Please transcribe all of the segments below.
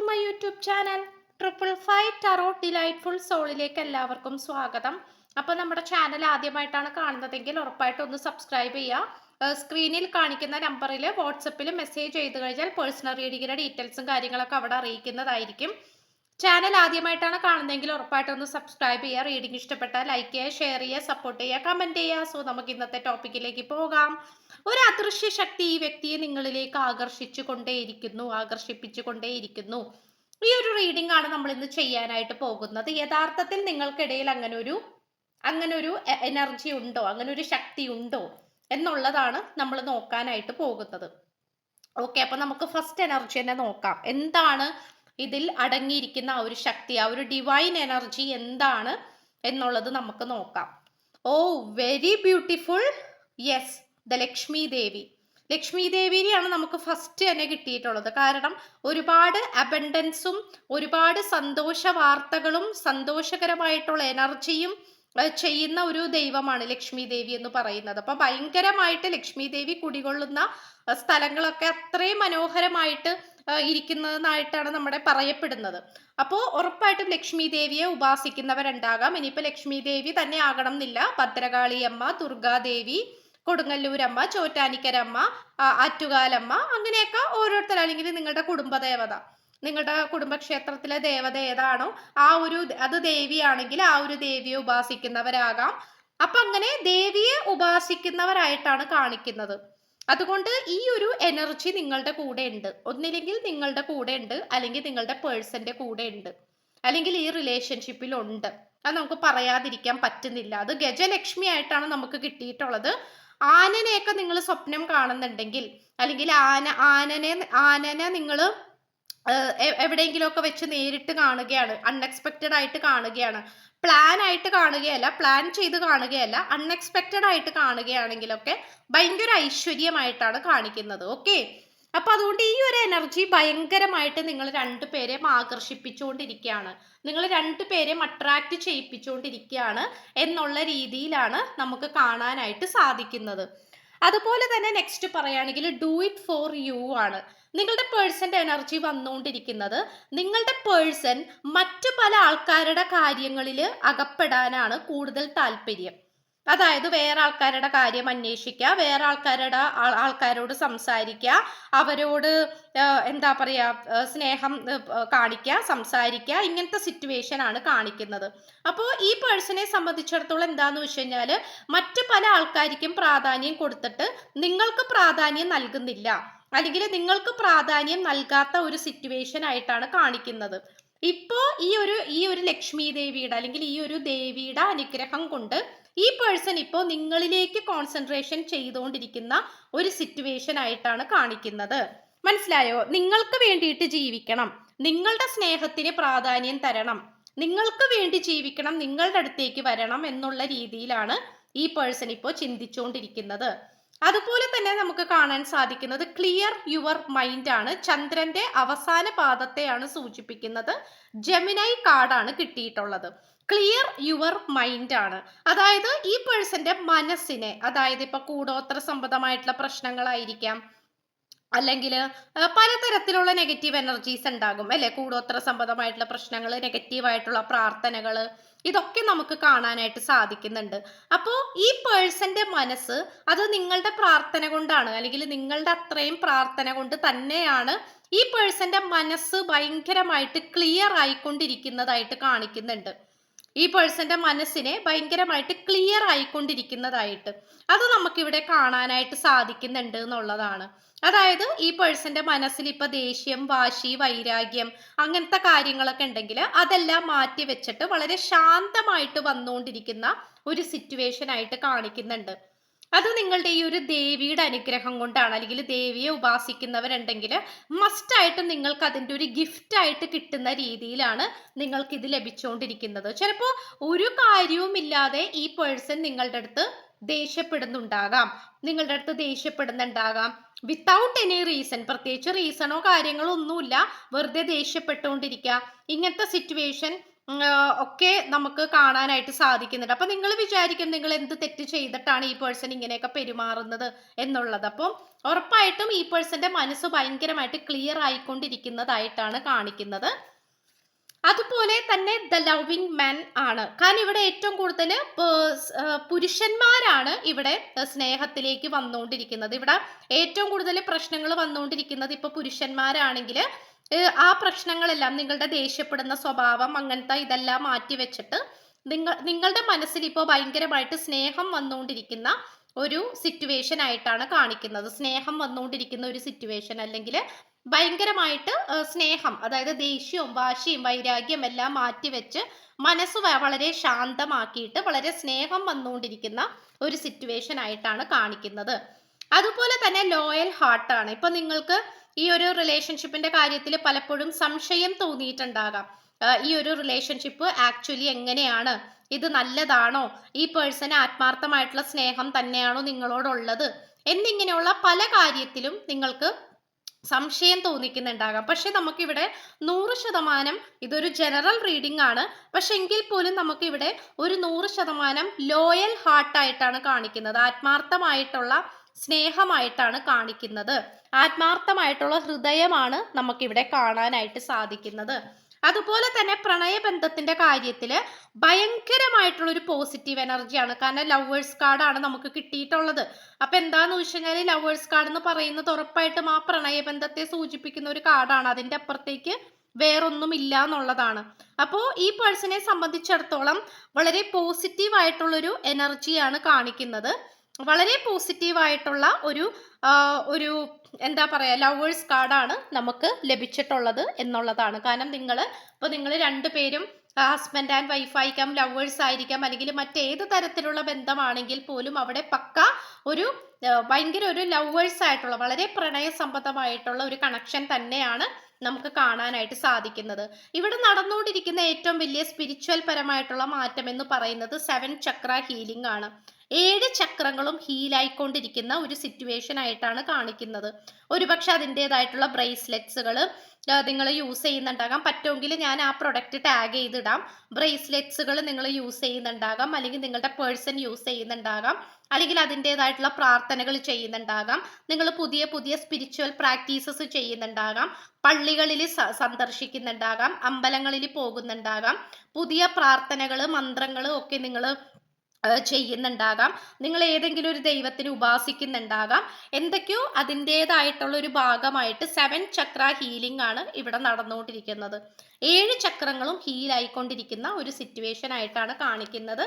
To my YouTube channel. Triple five tarot delightful സോളിലേക്ക് എല്ലാവർക്കും സ്വാഗതം. അപ്പോൾ നമ്മുടെ ചാനൽ ആദ്യമായിട്ടാണ് കാണുന്നതെങ്കിൽ ഉറപ്പായിട്ടും ഒന്ന് സബ്സ്ക്രൈബ് ചെയ്യുക. സ്ക്രീനിൽ കാണിക്കുന്ന നമ്പറിൽ വാട്സപ്പിൽ മെസ്സേജ് ചെയ്ത് കഴിഞ്ഞാൽ പേഴ്സണൽ റീഡിങ്ങിന്റെ ഡീറ്റെയിൽസും കാര്യങ്ങളൊക്കെ അവിടെ അറിയിക്കുന്നതായിരിക്കും. ചാനൽ ആദ്യമായിട്ടാണ് കാണുന്നതെങ്കിൽ ഉറപ്പായിട്ടും ഒന്ന് സബ്സ്ക്രൈബ് ചെയ്യുക റീഡിംഗ് ഇഷ്ടപ്പെട്ടാൽ ലൈക്ക് ചെയ്യുക ഷെയർ ചെയ്യുക സപ്പോർട്ട് ചെയ്യുക കമന്റ് ചെയ്യുക. സോ നമുക്ക് ഇന്നത്തെ ടോപ്പിക്കിലേക്ക് പോകാം. ഒരു അദൃശ്യ ശക്തി ഈ വ്യക്തിയെ നിങ്ങളിലേക്ക് ആകർഷിച്ചു കൊണ്ടേയിരിക്കുന്നു ആകർഷിപ്പിച്ചു കൊണ്ടേയിരിക്കുന്നു. ഈ ഒരു റീഡിംഗ് ആണ് നമ്മൾ ഇന്ന് ചെയ്യാനായിട്ട് പോകുന്നത്. യഥാർത്ഥത്തിൽ നിങ്ങൾക്കിടയിൽ അങ്ങനെ ഒരു അങ്ങനെ ഒരു എനർജി ഉണ്ടോ അങ്ങനെ ഒരു ശക്തി ഉണ്ടോ എന്നുള്ളതാണ് നമ്മൾ നോക്കാനായിട്ട് പോകുന്നത്. ഓക്കെ അപ്പൊ നമുക്ക് ഫസ്റ്റ് എനർജി തന്നെ നോക്കാം. എന്താണ് ഇതിൽ അടങ്ങിയിരിക്കുന്ന ആ ഒരു ശക്തി ആ ഒരു ഡിവൈൻ എനർജി എന്താണ് എന്നുള്ളത് നമുക്ക് നോക്കാം. ഓ very beautiful yes the Lakshmi Devi Lakshmi ദേവിനെയാണ് നമുക്ക് ഫസ്റ്റ് തന്നെ കിട്ടിയിട്ടുള്ളത്. കാരണം ഒരുപാട് അബൻഡൻസും ഒരുപാട് സന്തോഷ വാർത്തകളും സന്തോഷകരമായിട്ടുള്ള എനർജിയും ചെയ്യുന്ന ഒരു ദൈവമാണ് ലക്ഷ്മി ദേവി എന്ന് പറയുന്നത്. അപ്പൊ ഭയങ്കരമായിട്ട് ലക്ഷ്മി ദേവി കുടികൊള്ളുന്ന സ്ഥലങ്ങളൊക്കെ അത്രയും മനോഹരമായിട്ട് ഇരിക്കുന്നതായിട്ടാണ് നമ്മുടെ പറയപ്പെടുന്നത്. അപ്പോൾ ഉറപ്പായിട്ടും ലക്ഷ്മി ദേവിയെ ഉപാസിക്കുന്നവരുണ്ടാകാം. ഇനിയിപ്പോൾ ലക്ഷ്മി ദേവി തന്നെ ആകണം എന്നില്ല ഭദ്രകാളിയമ്മ ദുർഗാദേവി കൊടുങ്ങല്ലൂരമ്മ ചോറ്റാനിക്കരമ്മ ആറ്റുകാലമ്മ അങ്ങനെയൊക്കെ ഓരോരുത്തർ അല്ലെങ്കിൽ നിങ്ങളുടെ കുടുംബദേവത. നിങ്ങളുടെ കുടുംബക്ഷേത്രത്തിലെ ദേവത ഏതാണോ ആ ഒരു അത് ദേവിയാണെങ്കിൽ ആ ഒരു ദേവിയെ ഉപാസിക്കുന്നവരാകാം. അപ്പൊ അങ്ങനെ ദേവിയെ ഉപാസിക്കുന്നവരായിട്ടാണ് കാണിക്കുന്നത്. അതുകൊണ്ട് ഈ ഒരു എനർജി നിങ്ങളുടെ കൂടെ ഉണ്ട്. ഒന്നില്ലെങ്കിൽ നിങ്ങളുടെ കൂടെ ഉണ്ട് അല്ലെങ്കിൽ നിങ്ങളുടെ പേഴ്സന്റെ കൂടെ ഉണ്ട് അല്ലെങ്കിൽ ഈ റിലേഷൻഷിപ്പിൽ ഉണ്ട്. അത് നമുക്ക് പറയാതിരിക്കാൻ പറ്റുന്നില്ല. അത് ഗജലക്ഷ്മി ആയിട്ടാണ് നമുക്ക് കിട്ടിയിട്ടുള്ളത്. ആനനെയൊക്കെ നിങ്ങൾ സ്വപ്നം കാണുന്നുണ്ടെങ്കിൽ അല്ലെങ്കിൽ ആന ആനനെ ആനനെ നിങ്ങൾ എവിടെയെങ്കിലുമൊക്കെ വെച്ച് നേരിട്ട് കാണുകയാണ്. അൺഎക്സ്പെക്റ്റഡ് ആയിട്ട് കാണുകയാണ്. പ്ലാൻ ആയിട്ട് കാണുകയല്ല പ്ലാൻ ചെയ്ത് കാണുകയല്ല അൺഎക്സ്പെക്റ്റഡ് ആയിട്ട് കാണുകയാണെങ്കിലൊക്കെ ഭയങ്കര ഐശ്വര്യമായിട്ടാണ് കാണിക്കുന്നത്. ഓക്കെ അപ്പൊ അതുകൊണ്ട് ഈ ഒരു എനർജി ഭയങ്കരമായിട്ട് നിങ്ങൾ രണ്ടുപേരെയും ആകർഷിപ്പിച്ചുകൊണ്ടിരിക്കുകയാണ്. നിങ്ങൾ രണ്ടുപേരെയും അട്രാക്ട് ചെയ്യിപ്പിച്ചുകൊണ്ടിരിക്കുകയാണ് എന്നുള്ള രീതിയിലാണ് നമുക്ക് കാണാനായിട്ട് സാധിക്കുന്നത്. അതുപോലെ തന്നെ നെക്സ്റ്റ് പറയുകയാണെങ്കിൽ ഡു ഇറ്റ് ഫോർ യു ആണ്. നിങ്ങളുടെ പേഴ്സന്റെ എനർജി വന്നുകൊണ്ടിരിക്കുന്നത് നിങ്ങളുടെ പേഴ്സൺ മറ്റു പല ആൾക്കാരുടെ കാര്യങ്ങളിൽ അകപ്പെടാനാണ് കൂടുതൽ താല്പര്യം. അതായത് വേറെ ആൾക്കാരുടെ കാര്യം അന്വേഷിക്കുക വേറെ ആൾക്കാരുടെ ആൾക്കാരോട് സംസാരിക്കുക അവരോട് എന്താ പറയുക സ്നേഹം കാണിക്കുക സംസാരിക്കുക ഇങ്ങനത്തെ സിറ്റുവേഷൻ ആണ് കാണിക്കുന്നത്. അപ്പോൾ ഈ പേഴ്സണെ സംബന്ധിച്ചിടത്തോളം എന്താന്ന് വെച്ച് കഴിഞ്ഞാൽ മറ്റു പല ആൾക്കാർക്കും പ്രാധാന്യം കൊടുത്തിട്ട് നിങ്ങൾക്ക് പ്രാധാന്യം നൽകുന്നില്ല. അല്ലെങ്കിൽ നിങ്ങൾക്ക് പ്രാധാന്യം നൽകാത്ത ഒരു സിറ്റുവേഷൻ ആയിട്ടാണ് കാണിക്കുന്നത്. ഇപ്പോ ഈ ഒരു ഈ ഒരു ലക്ഷ്മി ദേവിയുടെ അല്ലെങ്കിൽ ഈ ഒരു ദേവിയുടെ അനുഗ്രഹം കൊണ്ട് ഈ പേഴ്സൺ ഇപ്പോൾ നിങ്ങളിലേക്ക് കോൺസെൻട്രേഷൻ ചെയ്തുകൊണ്ടിരിക്കുന്ന ഒരു സിറ്റുവേഷൻ ആയിട്ടാണ് കാണിക്കുന്നത്. മനസ്സിലായോ? നിങ്ങൾക്ക് വേണ്ടിയിട്ട് ജീവിക്കണം. നിങ്ങളുടെ സ്നേഹത്തിന് പ്രാധാന്യം തരണം. നിങ്ങൾക്ക് വേണ്ടി ജീവിക്കണം നിങ്ങളുടെ അടുത്തേക്ക് വരണം എന്നുള്ള രീതിയിലാണ് ഈ പേഴ്സൺ ഇപ്പോൾ ചിന്തിച്ചുകൊണ്ടിരിക്കുന്നത്. അതുപോലെ തന്നെ നമുക്ക് കാണാൻ സാധിക്കുന്നത് ക്ലിയർ യുവർ മൈൻഡ് ആണ്. ചന്ദ്രന്റെ അവസാന പാദത്തെയാണ് സൂചിപ്പിക്കുന്നത്. ജമിനൈ കാർഡാണ് കിട്ടിയിട്ടുള്ളത്. ക്ലിയർ യുവർ മൈൻഡ് ആണ്. അതായത് ഈ പേഴ്സന്റെ മനസ്സിനെ അതായത് ഇപ്പൊ കൂടോത്ര സംബന്ധമായിട്ടുള്ള പ്രശ്നങ്ങളായിരിക്കാം അല്ലെങ്കിൽ പലതരത്തിലുള്ള നെഗറ്റീവ് എനർജീസ് ഉണ്ടാകും അല്ലെ? കൂടോത്ര സംബന്ധമായിട്ടുള്ള പ്രശ്നങ്ങൾ നെഗറ്റീവായിട്ടുള്ള പ്രാർത്ഥനകൾ ഇതൊക്കെ നമുക്ക് കാണാനായിട്ട് സാധിക്കുന്നുണ്ട്. അപ്പോൾ ഈ പേഴ്സന്റെ മനസ്സ് അത് നിങ്ങളുടെ പ്രാർത്ഥന കൊണ്ടാണ് അല്ലെങ്കിൽ നിങ്ങളുടെ അത്രയും പ്രാർത്ഥന കൊണ്ട് തന്നെയാണ് ഈ പേഴ്സന്റെ മനസ്സ് ഭയങ്കരമായിട്ട് ക്ലിയർ ആയിക്കൊണ്ടിരിക്കുന്നതായിട്ട് കാണിക്കുന്നുണ്ട്. ഈ പേഴ്സന്റെ മനസ്സിനെ ഭയങ്കരമായിട്ട് ക്ലിയർ ആയിക്കൊണ്ടിരിക്കുന്നതായിട്ട്. അത് നമുക്കിവിടെ കാണാനായിട്ട് സാധിക്കുന്നുണ്ട് എന്നുള്ളതാണ്. അതായത് ഈ പേഴ്സന്റെ മനസ്സിൽ ഇപ്പൊ ദേഷ്യം വാശി വൈരാഗ്യം അങ്ങനത്തെ കാര്യങ്ങളൊക്കെ ഉണ്ടെങ്കിൽ അതെല്ലാം മാറ്റി വെച്ചിട്ട് വളരെ ശാന്തമായിട്ട് വന്നുകൊണ്ടിരിക്കുന്ന ഒരു സിറ്റുവേഷൻ ആയിട്ട് കാണിക്കുന്നുണ്ട്. അത് നിങ്ങളുടെ ഈ ഒരു ദേവിയുടെ അനുഗ്രഹം കൊണ്ടാണ് അല്ലെങ്കിൽ ദേവിയെ ഉപാസിക്കുന്നവരുണ്ടെങ്കിൽ മസ്റ്റായിട്ട് നിങ്ങൾക്ക് അതിന്റെ ഒരു ഗിഫ്റ്റ് ആയിട്ട് കിട്ടുന്ന രീതിയിലാണ് നിങ്ങൾക്ക് ഇത് ലഭിച്ചുകൊണ്ടിരിക്കുന്നത്. ചിലപ്പോൾ ഒരു കാര്യവുമില്ലാതെ ഈ പേഴ്സൺ നിങ്ങളുടെ അടുത്ത് ദേഷ്യപ്പെടുന്നുണ്ടാകാം. നിങ്ങളുടെ അടുത്ത് ദേഷ്യപ്പെടുന്നുണ്ടാകാം. വിത്തൗട്ട് എനി റീസൺ പ്രത്യേകിച്ച് റീസണോ കാര്യങ്ങളോ ഒന്നുമില്ല. വെറുതെ ദേഷ്യപ്പെട്ടുകൊണ്ടിരിക്കുക. ഇങ്ങനത്തെ സിറ്റുവേഷൻ ഒക്കെ നമുക്ക് കാണാനായിട്ട് സാധിക്കുന്നുണ്ട്. അപ്പൊ നിങ്ങൾ വിചാരിക്കും നിങ്ങൾ എന്ത് തെറ്റ് ചെയ്തിട്ടാണ് ഈ പേഴ്സൺ ഇങ്ങനെയൊക്കെ പെരുമാറുന്നത് എന്നുള്ളത്. അപ്പം ഉറപ്പായിട്ടും ഈ പേഴ്സന്റെ മനസ്സ് ഭയങ്കരമായിട്ട് ക്ലിയർ ആയിക്കൊണ്ടിരിക്കുന്നതായിട്ടാണ് കാണിക്കുന്നത്. അതുപോലെ തന്നെ ദ ലവിങ് മാൻ ആണ്. കാരണം ഇവിടെ ഏറ്റവും കൂടുതൽ പുരുഷന്മാരാണ് ഇവിടെ സ്നേഹത്തിലേക്ക് വന്നുകൊണ്ടിരിക്കുന്നത്. ഇവിടെ ഏറ്റവും കൂടുതൽ പ്രശ്നങ്ങൾ വന്നുകൊണ്ടിരിക്കുന്നത് ഇപ്പൊ പുരുഷന്മാരാണെങ്കിൽ ആ പ്രശ്നങ്ങളെല്ലാം നിങ്ങളുടെ ദേഷ്യപ്പെടുന്ന സ്വഭാവം അങ്ങനത്തെ ഇതെല്ലാം മാറ്റി വെച്ചിട്ട് നിങ്ങൾ നിങ്ങളുടെ മനസ്സിൽ ഇപ്പോൾ ഭയങ്കരമായിട്ട് സ്നേഹം വന്നുകൊണ്ടിരിക്കുന്ന ഒരു സിറ്റുവേഷൻ ആയിട്ടാണ് കാണിക്കുന്നത്. സ്നേഹം വന്നുകൊണ്ടിരിക്കുന്ന ഒരു സിറ്റുവേഷൻ അല്ലെങ്കിൽ ഭയങ്കരമായിട്ട് സ്നേഹം അതായത് ദേഷ്യവും വാശിയും വൈരാഗ്യം എല്ലാം മാറ്റിവെച്ച് മനസ്സ് വളരെ ശാന്തമാക്കിയിട്ട് വളരെ സ്നേഹം വന്നുകൊണ്ടിരിക്കുന്ന ഒരു സിറ്റുവേഷൻ ആയിട്ടാണ് കാണിക്കുന്നത്. അതുപോലെ തന്നെ ലോയൽ ഹാർട്ടാണ് ഇപ്പൊ നിങ്ങൾക്ക് ഈ ഒരു റിലേഷൻഷിപ്പിന്റെ കാര്യത്തിൽ പലപ്പോഴും സംശയം തോന്നിയിട്ടുണ്ടാകാം. ഈ ഒരു റിലേഷൻഷിപ്പ് ആക്ച്വലി എങ്ങനെയാണ്? ഇത് നല്ലതാണോ? ഈ പേഴ്സൺ ആത്മാർത്ഥമായിട്ടുള്ള സ്നേഹം തന്നെയാണോ നിങ്ങളോടുള്ളത്? എന്നിങ്ങനെയുള്ള പല കാര്യത്തിലും നിങ്ങൾക്ക് സംശയം തോന്നിക്കുന്നുണ്ടാകാം. പക്ഷെ നമുക്കിവിടെ നൂറ് ശതമാനം ഇതൊരു ജനറൽ റീഡിംഗ് ആണ്. പക്ഷെ എങ്കിൽ പോലും നമുക്കിവിടെ ഒരു നൂറ് ശതമാനം ലോയൽ ഹാർട്ടായിട്ടാണ് കാണിക്കുന്നത്. ആത്മാർത്ഥമായിട്ടുള്ള സ്നേഹമായിട്ടാണ് കാണിക്കുന്നത്. ആത്മാർത്ഥമായിട്ടുള്ള ഹൃദയമാണ് നമുക്കിവിടെ കാണാനായിട്ട് സാധിക്കുന്നത്. അതുപോലെ തന്നെ പ്രണയബന്ധത്തിന്റെ കാര്യത്തിൽ ഭയങ്കരമായിട്ടുള്ള ഒരു പോസിറ്റീവ് എനർജിയാണ് കാരണം ലവേഴ്സ് കാർഡാണ് നമുക്ക് കിട്ടിയിട്ടുള്ളത്. അപ്പൊ എന്താന്ന് വെച്ച് കഴിഞ്ഞാൽ ലവേഴ്സ് കാർഡ് എന്ന് പറയുന്നത് ഉറപ്പായിട്ടും ആ പ്രണയബന്ധത്തെ സൂചിപ്പിക്കുന്ന ഒരു കാർഡാണ് അതിന്റെ അപ്പുറത്തേക്ക് വേറൊന്നും ഇല്ല എന്നുള്ളതാണ്. അപ്പോൾ ഈ പേഴ്സണെ സംബന്ധിച്ചിടത്തോളം വളരെ പോസിറ്റീവ് ആയിട്ടുള്ളൊരു എനർജിയാണ് കാണിക്കുന്നത്. വളരെ പോസിറ്റീവായിട്ടുള്ള ഒരു ഒരു എന്താ പറയാ ലവേഴ്സ് കാർഡാണ് നമുക്ക് ലഭിച്ചിട്ടുള്ളത് എന്നുള്ളതാണ്. കാരണം നിങ്ങൾ ഇപ്പോൾ നിങ്ങൾ രണ്ടുപേരും ഹസ്ബൻഡ് ആൻഡ് വൈഫ് ആയിരിക്കാം ലവേഴ്സ് ആയിരിക്കാം അല്ലെങ്കിൽ മറ്റേത് തരത്തിലുള്ള ബന്ധമാണെങ്കിൽ പോലും അവിടെ പക്ക ഒരു ഭയങ്കര ഒരു ലവേഴ്സ് ആയിട്ടുള്ള വളരെ പ്രണയസംബന്ധമായിട്ടുള്ള ഒരു കണക്ഷൻ തന്നെയാണ് നമുക്ക് കാണാനായിട്ട് സാധിക്കുന്നത്. ഇവിടെ നടന്നുകൊണ്ടിരിക്കുന്ന ഏറ്റവും വലിയ സ്പിരിച്വൽ പരമായിട്ടുള്ള മാറ്റം എന്ന് പറയുന്നത് സെവൻ ചക്ര ഹീലിംഗ് ആണ്. ഏഴ് ചക്രങ്ങളും ഹീലായിക്കൊണ്ടിരിക്കുന്ന ഒരു സിറ്റുവേഷൻ ആയിട്ടാണ് കാണിക്കുന്നത്. ഒരുപക്ഷെ അതിന്റെതായിട്ടുള്ള ബ്രേസ്ലെറ്റ്സുകൾ നിങ്ങൾ യൂസ് ചെയ്യുന്നുണ്ടാകാം. പറ്റുമെങ്കിൽ ഞാൻ ആ പ്രൊഡക്റ്റ് ടാഗ് ചെയ്തിടാം. ബ്രേസ്ലെറ്റ്സുകൾ നിങ്ങൾ യൂസ് ചെയ്യുന്നുണ്ടാകാം. അല്ലെങ്കിൽ നിങ്ങളുടെ പേഴ്സൺ യൂസ് ചെയ്യുന്നുണ്ടാകാം. അല്ലെങ്കിൽ അതിന്റെതായിട്ടുള്ള പ്രാർത്ഥനകൾ ചെയ്യുന്നുണ്ടാകാം. നിങ്ങൾ പുതിയ പുതിയ സ്പിരിച്വൽ പ്രാക്ടീസസ് ചെയ്യുന്നുണ്ടാകാം. പള്ളികളിൽ സന്ദർശിക്കുന്നുണ്ടാകാം. അമ്പലങ്ങളിൽ പോകുന്നുണ്ടാകാം. പുതിയ പ്രാർത്ഥനകൾ മന്ത്രങ്ങൾ ഒക്കെ നിങ്ങൾ ചെയ്യുന്നുണ്ടാകാം. നിങ്ങൾ ഏതെങ്കിലും ഒരു ദൈവത്തിന് ഉപാസിക്കുന്നുണ്ടാകാം. എന്തൊക്കെയോ അതിന്റെതായിട്ടുള്ള ഒരു ഭാഗമായിട്ട് സെവൻ ചക്ര ഹീലിംഗ് ആണ് ഇവിടെ നടന്നുകൊണ്ടിരിക്കുന്നത്. ഏഴ് ചക്രങ്ങളും ഹീൽ ആയിക്കൊണ്ടിരിക്കുന്ന ഒരു സിറ്റുവേഷൻ ആയിട്ടാണ് കാണിക്കുന്നത്.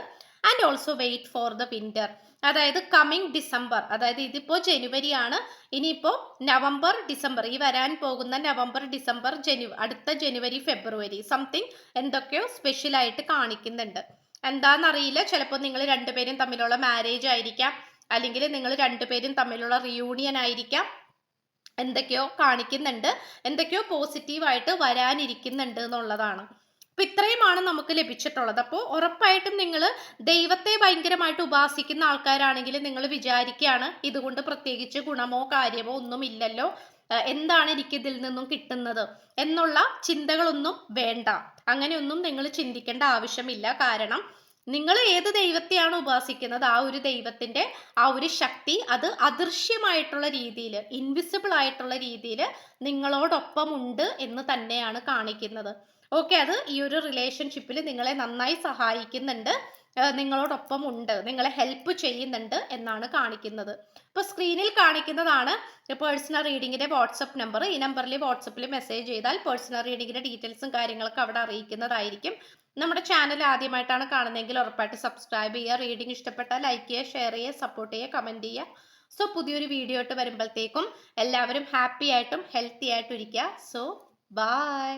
And also wait for the winter അതായത് കമ്മിങ് ഡിസംബർ അതായത് ഇതിപ്പോൾ ജനുവരി ആണ്. ഇനിയിപ്പോൾ നവംബർ ഡിസംബർ. ഈ വരാൻ പോകുന്ന നവംബർ ഡിസംബർ ജനു അടുത്ത ജനുവരി ഫെബ്രുവരി. സംതിങ് എന്തൊക്കെയോ സ്പെഷ്യൽ ആയിട്ട് കാണിക്കുന്നുണ്ട്. എന്താണെന്നറിയില്ല ചിലപ്പോൾ നിങ്ങൾ രണ്ടുപേരും തമ്മിലുള്ള മാരേജ് ആയിരിക്കാം. അല്ലെങ്കിൽ നിങ്ങൾ രണ്ടുപേരും തമ്മിലുള്ള റിയൂണിയൻ ആയിരിക്കാം. എന്തൊക്കെയോ കാണിക്കുന്നുണ്ട്. എന്തൊക്കെയോ പോസിറ്റീവായിട്ട് വരാനിരിക്കുന്നുണ്ട് എന്നുള്ളതാണ്. അപ്പൊ ഇത്രയുമാണ് നമുക്ക് ലഭിച്ചിട്ടുള്ളത്. അപ്പോൾ ഉറപ്പായിട്ടും നിങ്ങൾ ദൈവത്തെ ഭയങ്കരമായിട്ട് ഉപാസിക്കുന്ന ആൾക്കാരാണെങ്കിൽ നിങ്ങൾ വിചാരിക്കുകയാണ് ഇതുകൊണ്ട് പ്രത്യേകിച്ച് ഗുണമോ കാര്യമോ ഒന്നും ഇല്ലല്ലോ എന്താണ് എനിക്കിതിൽ നിന്നും കിട്ടുന്നത്? എന്നുള്ള ചിന്തകളൊന്നും വേണ്ട. അങ്ങനെയൊന്നും നിങ്ങൾ ചിന്തിക്കേണ്ട ആവശ്യമില്ല. കാരണം നിങ്ങൾ ഏത് ദൈവത്തെയാണ് ഉപാസിക്കുന്നത്? ആ ഒരു ദൈവത്തിന്റെ ആ ഒരു ശക്തി അത് അദൃശ്യമായിട്ടുള്ള രീതിയിൽ ഇൻവിസിബിൾ ആയിട്ടുള്ള രീതിയിൽ നിങ്ങളോടൊപ്പം ഉണ്ട് എന്ന് തന്നെയാണ് കാണിക്കുന്നത്. ഓക്കെ അത് ഈ ഒരു റിലേഷൻഷിപ്പിൽ നിങ്ങളെ നന്നായി സഹായിക്കുന്നുണ്ട്. നിങ്ങളോടൊപ്പം ഉണ്ട്. നിങ്ങളെ ഹെൽപ്പ് ചെയ്യുന്നുണ്ട് എന്നാണ് കാണിക്കുന്നത്. ഇപ്പോൾ സ്ക്രീനിൽ കാണിക്കുന്നതാണ് പേഴ്സണൽ റീഡിങ്ങിന്റെ വാട്സപ്പ് നമ്പർ ഈ നമ്പറിൽ വാട്സപ്പിൽ മെസ്സേജ് ചെയ്താൽ പേഴ്സണൽ റീഡിങ്ങിന്റെ ഡീറ്റെയിൽസും കാര്യങ്ങളൊക്കെ അവിടെ അറിയിക്കുന്നതായിരിക്കും. നമ്മുടെ ചാനൽ ആദ്യമായിട്ടാണ് കാണുന്നതെങ്കിൽ ഉറപ്പായിട്ട് സബ്സ്ക്രൈബ് ചെയ്യുക റീഡിംഗ് ഇഷ്ടപ്പെട്ടാൽ ലൈക്ക് ചെയ്യുക ഷെയർ ചെയ്യുക സപ്പോർട്ട് ചെയ്യുക കമന്റ് ചെയ്യുക. സോ പുതിയൊരു വീഡിയോ ഇട്ട് വരുമ്പോഴത്തേക്കും എല്ലാവരും ഹാപ്പി ആയിട്ടും ഹെൽത്തി ആയിട്ടും ഇരിക്കുക. So by